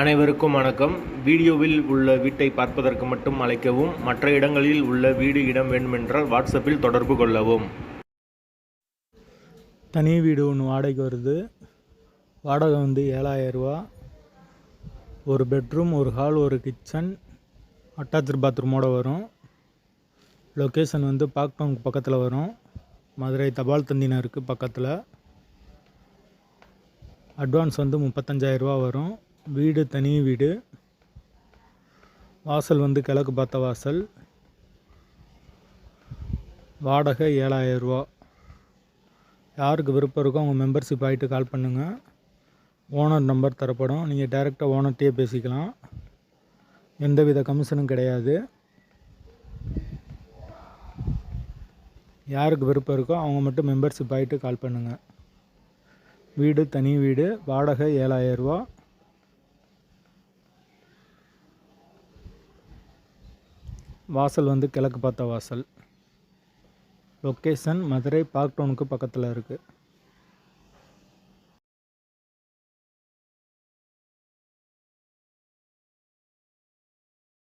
அனைவருக்கும் வணக்கம். வீடியோவில் உள்ள வீட்டை பார்ப்பதற்கு மட்டும் அழைக்கவும் மற்ற இடங்களில் உள்ள வீடு இடம் வேண்டுமென்றால் வாட்ஸ்அப்பில் தொடர்பு கொள்ளவும். தனி வீடு ஒன்று வாடகைக்கு வருது. வாடகை வந்து ஏழாயிரரூவா ஒரு பெட்ரூம் ஒரு ஹால் ஒரு கிச்சன் அட்டாச்சு பாத்ரூமோட வரும். லொக்கேஷன் வந்து பாக்டவுன் பக்கத்தில் வரும். மதுரை தபால் தந்தினருக்கு பக்கத்தில். அட்வான்ஸ் வந்து முப்பத்தஞ்சாயிரரூவா வரும். வீடு தனி வீடு. வாசல் வந்து கிழக்கு பார்த்த வாசல். வாடகை ஏழாயிரரூவா யாருக்கு விருப்பம் இருக்கோ அவங்க மெம்பர்ஷிப் ஆகிட்டு கால் பண்ணுங்கள் ஓனர் நம்பர் தரப்படும். நீங்கள் டைரெக்டாக ஓனர்கிட்டயே பேசிக்கலாம். எந்தவித கமிஷனும் கிடையாது. யாருக்கு விருப்பம் இருக்கோ அவங்க மட்டும் மெம்பர்ஷிப் ஆகிட்டு கால் பண்ணுங்கள் வீடு தனி வீடு வாடகை ஏழாயிரரூவா வாசல் வந்து கிழக்கு பார்த்த வாசல். லொக்கேஷன் மதுரை பார்க் டவுனுக்கு பக்கத்தில் இருக்குது